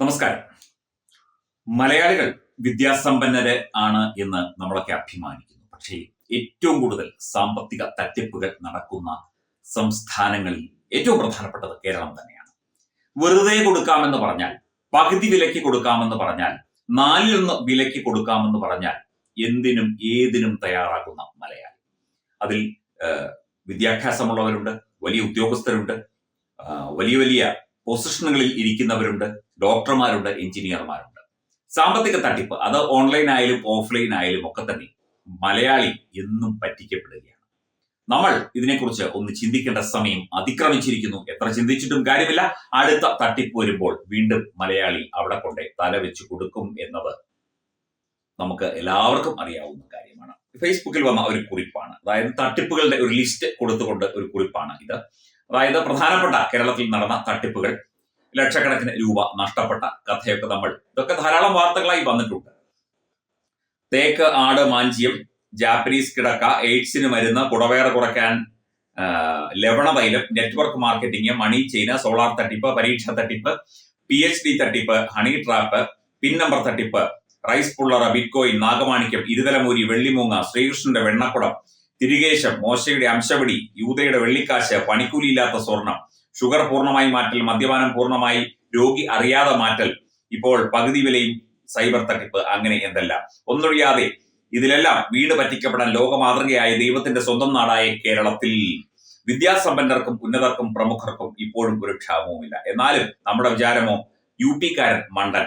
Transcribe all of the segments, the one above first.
നമസ്കാരം. മലയാളികൾ വിദ്യാസമ്പന്നര് ആണ് എന്ന് നമ്മളൊക്കെ അഭിമാനിക്കുന്നു. പക്ഷേ ഏറ്റവും കൂടുതൽ സാമ്പത്തിക തട്ടിപ്പുകൾ നടക്കുന്ന സംസ്ഥാനങ്ങളിൽ ഏറ്റവും പ്രധാനപ്പെട്ടത് കേരളം തന്നെയാണ്. വെറുതെ കൊടുക്കാമെന്ന് പറഞ്ഞാൽ പകുതി വിലയ്ക്ക് കൊടുക്കാമെന്ന് പറഞ്ഞാൽ നാലിലൊന്ന് വിലയ്ക്ക് കൊടുക്കാമെന്ന് പറഞ്ഞാൽ എന്തിനും ഏതിനും തയ്യാറാക്കുന്ന മലയാളി. അതിൽ വിദ്യാഭ്യാസമുള്ളവരുണ്ട് വലിയ ഉദ്യോഗസ്ഥരുണ്ട് വലിയ വലിയ പൊസിഷനുകളിൽ ഇരിക്കുന്നവരുണ്ട് ഡോക്ടർമാരുണ്ട് എഞ്ചിനീയർമാരുണ്ട് സാമ്പത്തിക തട്ടിപ്പ് അത് ഓൺലൈൻ ആയാലും ഓഫ്ലൈൻ ആയാലും ഒക്കെ തന്നെ മലയാളി എന്നും പറ്റിക്കപ്പെടുകയാണ്. നമ്മൾ ഇതിനെക്കുറിച്ച് ഒന്ന് ചിന്തിക്കേണ്ട സമയം അതിക്രമിച്ചിരിക്കുന്നു. എത്ര ചിന്തിച്ചിട്ടും കാര്യമില്ല. അടുത്ത തട്ടിപ്പ് വരുമ്പോൾ വീണ്ടും മലയാളി അവിടെ കൊണ്ട് തല വെച്ച് കൊടുക്കും എന്നത് നമുക്ക് എല്ലാവർക്കും അറിയാവുന്ന കാര്യമാണ്. ഫേസ്ബുക്കിൽ വന്ന ഒരു കുറിപ്പാണ്. അതായത് തട്ടിപ്പുകളുടെ ഒരു ലിസ്റ്റ് കൊടുത്തുകൊണ്ട് ഒരു കുറിപ്പാണ് ഇത്. അതായത് പ്രധാനപ്പെട്ട കേരളത്തിൽ നടന്ന തട്ടിപ്പുകൾ ലക്ഷക്കണക്കിന് രൂപ നഷ്ടപ്പെട്ട കഥയൊക്കെ നമ്മൾ ഇതൊക്കെ ധാരാളം വാർത്തകളായി വന്നിട്ടുണ്ട്. തേക്ക് ആട് മാഞ്ചിയം ജാപ്പനീസ് കിടക്ക എയ്ഡ്സിന് മരുന്ന് കുടവേറ കുറയ്ക്കാൻ ലവണതൈലം network marketing money chain solar തട്ടിപ്പ് പരീക്ഷ തട്ടിപ്പ് പി എച്ച് ഡി തട്ടിപ്പ് ഹണി ട്രാപ്പ് പിൻ നമ്പർ തട്ടിപ്പ് റൈസ് പുള്ളറ ബിറ്റ്കോയിൻ നാഗമാണിക്യം ഇരുതലമൂരി വെള്ളിമൂങ്ങ ശ്രീകൃഷ്ണന്റെ വെണ്ണക്കുടം തിരികേശം മോശയുടെ അംശപടി യൂതയുടെ വെള്ളിക്കാശ് പണിക്കൂലിയില്ലാത്ത സ്വർണം ഷുഗർ പൂർണമായി മാറ്റൽ മദ്യപാനം പൂർണമായി രോഗി അറിയാതെ മാറ്റൽ ഇപ്പോൾ പകുതി വിലയും സൈബർ തട്ടിപ്പ് അങ്ങനെ എന്തെല്ലാം. ഒന്നൊഴിയാതെ ഇതിലെല്ലാം വീട് പറ്റിക്കപ്പെടാൻ ലോകമാതൃകയായ ദൈവത്തിന്റെ സ്വന്തം നാടായ കേരളത്തിൽ വിദ്യാസമ്പന്നർക്കും ഉന്നതർക്കും പ്രമുഖർക്കും ഇപ്പോഴും ഒരു ക്ഷാമവുമില്ല. എന്നാലും നമ്മുടെ വിചാരമോ യു കാരൻ മണ്ടൻ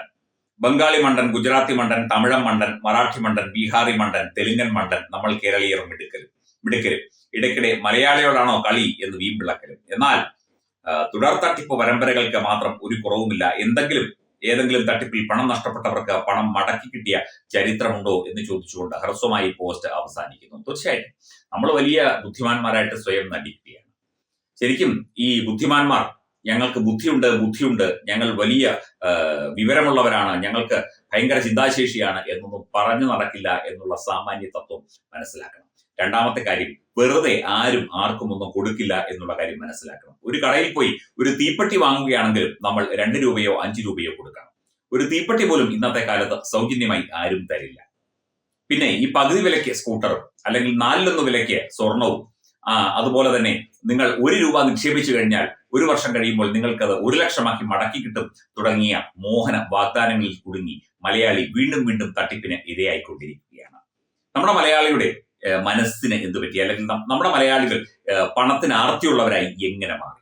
ബംഗാളി മണ്ടൻ ഗുജറാത്തി മണ്ടൻ തമിഴം മണ്ടൻ മറാഠി മണ്ടൻ ബീഹാറി മണ്ടൻ തെലുങ്കൻ മണ്ടൻ നമ്മൾ കേരളീയർ മിടുക്കലും മിടുക്കലും ഇടയ്ക്കിടെ മലയാളിയോടാണോ കളി എന്ന് വീമ്പിളക്കലും എന്നാൽ തുടർ തട്ടിപ്പ് പരമ്പരകൾക്ക് മാത്രം ഒരു കുറവുമില്ല. എന്തെങ്കിലും ഏതെങ്കിലും തട്ടിപ്പിൽ പണം നഷ്ടപ്പെട്ടവർക്ക് പണം മടക്കി കിട്ടിയ ചരിത്രമുണ്ടോ എന്ന് ചോദിച്ചുകൊണ്ട് ഹ്രസ്വമായി പോസ്റ്റ് അവസാനിക്കുന്നു. തീർച്ചയായിട്ടും. നമ്മൾ വലിയ ബുദ്ധിമാന്മാരായിട്ട് സ്വയം നടിക്കുകയാണ്. ശരിക്കും ഈ ബുദ്ധിമാന്മാർ ഞങ്ങൾക്ക് ബുദ്ധിയുണ്ട് ബുദ്ധിയുണ്ട് ഞങ്ങൾ വലിയ വിവരമുള്ളവരാണ് ഞങ്ങൾക്ക് ഭയങ്കര ചിന്താശേഷിയാണ് എന്നൊന്നും പറഞ്ഞു നടക്കില്ല എന്നുള്ള സാമാന്യ തത്വം മനസ്സിലാക്കണം. രണ്ടാമത്തെ കാര്യം വെറുതെ ആരും ആർക്കും ഒന്നും കൊടുക്കില്ല എന്നുള്ള കാര്യം മനസ്സിലാക്കണം. ഒരു കടയിൽ പോയി ഒരു തീപ്പെട്ടി വാങ്ങുകയാണെങ്കിൽ നമ്മൾ രണ്ട് രൂപയോ അഞ്ച് രൂപയോ കൊടുക്കണം. ഒരു തീപ്പെട്ടി പോലും ഇന്നത്തെ കാലത്ത് സൗജന്യമായി ആരും തരില്ല. പിന്നെ ഈ പകുതി വിലയ്ക്ക് സ്കൂട്ടറും അല്ലെങ്കിൽ നാലിലൊന്ന് വിലയ്ക്ക് സ്വർണവും ആ അതുപോലെ തന്നെ നിങ്ങൾ ഒരു രൂപ നിക്ഷേപിച്ചു കഴിഞ്ഞാൽ ഒരു വർഷം കഴിയുമ്പോൾ നിങ്ങൾക്കത് ഒരു ലക്ഷമാക്കി മടക്കി കിട്ടും തുടങ്ങിയ മോഹന വാഗ്ദാനങ്ങളിൽ കുടുങ്ങി മലയാളി വീണ്ടും വീണ്ടും തട്ടിപ്പിന് ഇരയായിക്കൊണ്ടിരിക്കുകയാണ്. നമ്മുടെ മലയാളിയുടെ മനസ്സിന് എന്ത് പറ്റി? അല്ലെങ്കിൽ നമ്മുടെ മലയാളികൾ പണത്തിന് ആർത്തിയുള്ളവരായി എങ്ങനെ മാറി?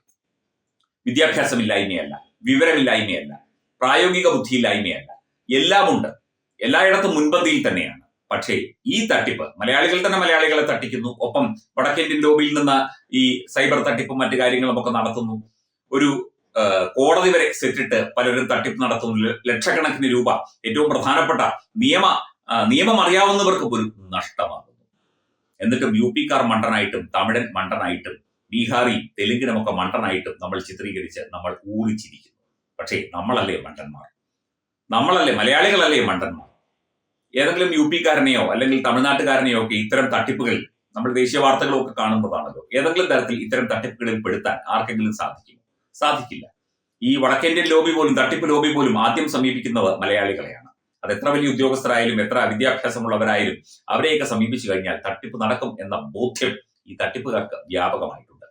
വിദ്യാഭ്യാസമില്ലായ്മയല്ല വിവരമില്ലായ്മയല്ല പ്രായോഗിക ബുദ്ധിയില്ലായ്മയല്ല. എല്ലാമുണ്ട്. എല്ലായിടത്തും മുൻപന്തിയിൽ തന്നെയാണ്. പക്ഷേ ഈ തട്ടിപ്പ് മലയാളികൾ തന്നെ മലയാളികളെ തട്ടിക്കുന്നു. ഒപ്പം വടക്കേന്ത്യൻ ലോബിയിൽ നിന്ന് ഈ സൈബർ തട്ടിപ്പും മറ്റു കാര്യങ്ങളും ഒക്കെ നടത്തുന്നു. ഒരു കോടതി വരെ സെറ്റിട്ട് പലരും തട്ടിപ്പ് നടത്തുന്നു. ലക്ഷക്കണക്കിന് രൂപ ഏറ്റവും പ്രധാനപ്പെട്ട നിയമ നിയമം അറിയാവുന്നവർക്ക് പോലും നഷ്ടമാകുന്നു എന്നിട്ടും യു പിക്കാർ മണ്ടനായിട്ടും തമിഴൻ മണ്ടനായിട്ടും ബീഹാറി തെലുങ്കിനുമൊക്കെ മണ്ടനായിട്ടും നമ്മൾ ചിത്രീകരിച്ച് നമ്മൾ ഊറിച്ചിരിക്കുന്നു പക്ഷേ നമ്മളല്ലേ മണ്ടന്മാർ? നമ്മളല്ലേ മലയാളികളല്ലേ മണ്ടന്മാർ? ഏതെങ്കിലും യു പിക്കാരനെയോ അല്ലെങ്കിൽ തമിഴ്നാട്ടുകാരനെയോ ഒക്കെ ഇത്തരം തട്ടിപ്പുകൾ നമ്മൾ ദേശീയ വാർത്തകളൊക്കെ കാണുന്നതാണല്ലോ. ഏതെങ്കിലും തരത്തിൽ ഇത്തരം തട്ടിപ്പുകളിൽ പെടുത്താൻ ആർക്കെങ്കിലും സാധിക്കുമോ? സാധിക്കില്ല. ഈ വടക്കേന്ത്യൻ ലോബി പോലും തട്ടിപ്പ് ലോബി പോലും ആദ്യം സമീപിക്കുന്നത് മലയാളികളെയാണ്. അത് എത്ര വലിയ ഉദ്യോഗസ്ഥരായാലും എത്ര വിദ്യാഭ്യാസമുള്ളവരായാലും അവരെയൊക്കെ സമീപിച്ചു കഴിഞ്ഞാൽ തട്ടിപ്പ് നടക്കും എന്ന ബോധ്യം ഈ തട്ടിപ്പുകാർക്ക് വ്യാപകമായിട്ടുണ്ട്.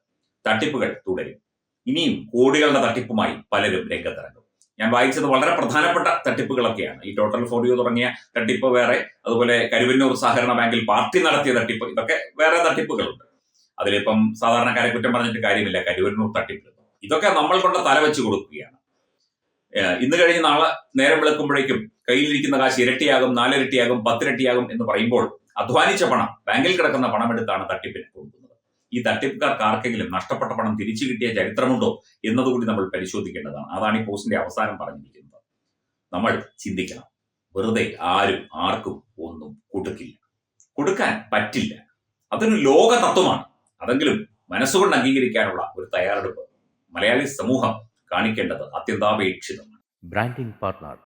തട്ടിപ്പുകൾ തുടരും. ഇനിയും കോടികളുടെ തട്ടിപ്പുമായി പലരും രംഗത്തിറങ്ങും. ഞാൻ വായിച്ചത് വളരെ പ്രധാനപ്പെട്ട തട്ടിപ്പുകളൊക്കെയാണ്. ഈ ടോട്ടൽ ഫോറിയോ തുടങ്ങിയ തട്ടിപ്പ് വേറെ അതുപോലെ കരുവന്നൂർ സഹകരണ ബാങ്കിൽ പാർട്ടി നടത്തിയ തട്ടിപ്പ് ഇതൊക്കെ വേറെ തട്ടിപ്പുകളുണ്ട്. അതിലിപ്പം സാധാരണക്കാരെ കുറ്റം പറഞ്ഞിട്ട് കാര്യമില്ല. കരുവന്നൂർ തട്ടിപ്പ്. ഇതൊക്കെ നമ്മൾ കൊണ്ട് തല വെച്ച് കൊടുക്കുകയാണ് ഇന്ന് കഴിഞ്ഞ് നാളെ നേരം വിളക്കുമ്പോഴേക്കും കയ്യിലിരിക്കുന്ന കാശ് ഇരട്ടിയാകും നാലിരട്ടിയാകും പത്തിരട്ടിയാകും എന്ന് പറയുമ്പോൾ അധ്വാനിച്ച പണം ബാങ്കിൽ കിടക്കുന്ന പണം എടുത്താണ് തട്ടിപ്പിന് കൊടുക്കുന്നത് ഈ തട്ടിപ്പുകാർക്ക് ആർക്കെങ്കിലും നഷ്ടപ്പെട്ട പണം തിരിച്ചു കിട്ടിയ ചരിത്രമുണ്ടോ എന്നതുകൂടി നമ്മൾ പരിശോധിക്കേണ്ടതാണ്. അതാണ് ഈ പോസ്റ്റിന്റെ അവസാനം പറഞ്ഞിരിക്കുന്നത്. നമ്മൾ ചിന്തിക്കണം. വെറുതെ ആരും ആർക്കും ഒന്നും കൊടുക്കില്ല. കൊടുക്കാൻ പറ്റില്ല. അതൊരു ലോക തത്വമാണ്. അതെങ്കിലും മനസ്സുകൊണ്ട് അംഗീകരിക്കാനുള്ള ഒരു തയ്യാറെടുപ്പ് മലയാളി സമൂഹം കാണിക്കേണ്ടത് അത്യന്താപേക്ഷിതമാണ്. Branding partner.